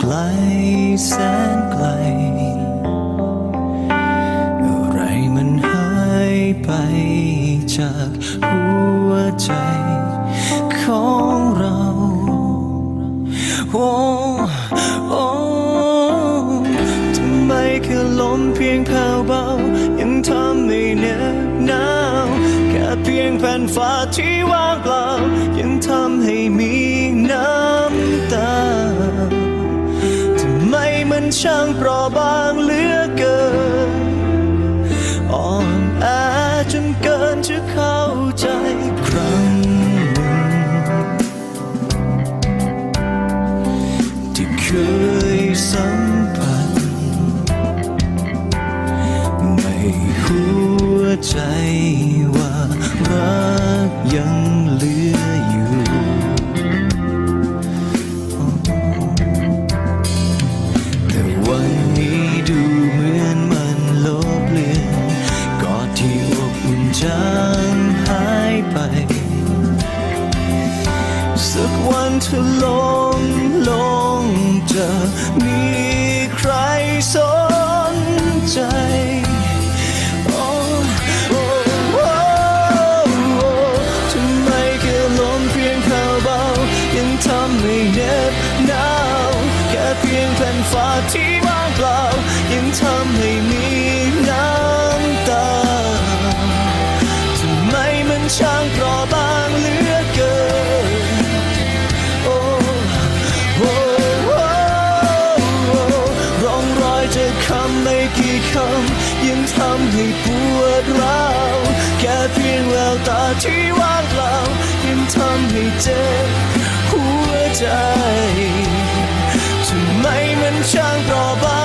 ไกลแสนไกล อะไรมันหายไปจากหัวใจของเรา โอ้โอ้ทำไมแค่ลมเพียงแผ่วเบา ยังทำให้เหน็บหนาว แค่เพียงแผ่นฟ้าที่ว่างเปล่า ยังทำให้มี ช่างเปราะบางเหลือเกินอ่อนแอจนเกินจะเข้าใจครั้งหนึ่งที่เคยสัม อลงลงจะมีใครสนใจ งทำให้ปวดร้าวแค่เพียงแววตาที่ว่างเปล่ายังทำให้เจ็บหัวใจทำไมมันช่างเปราะบา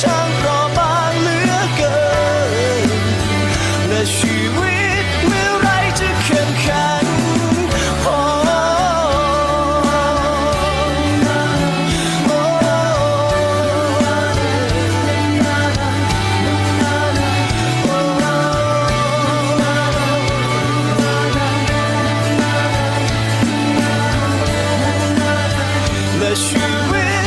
ช่างเปราะบางเหลือเกิน และชีวิตเมื่อไรจะเข้มขันพอและชีวิต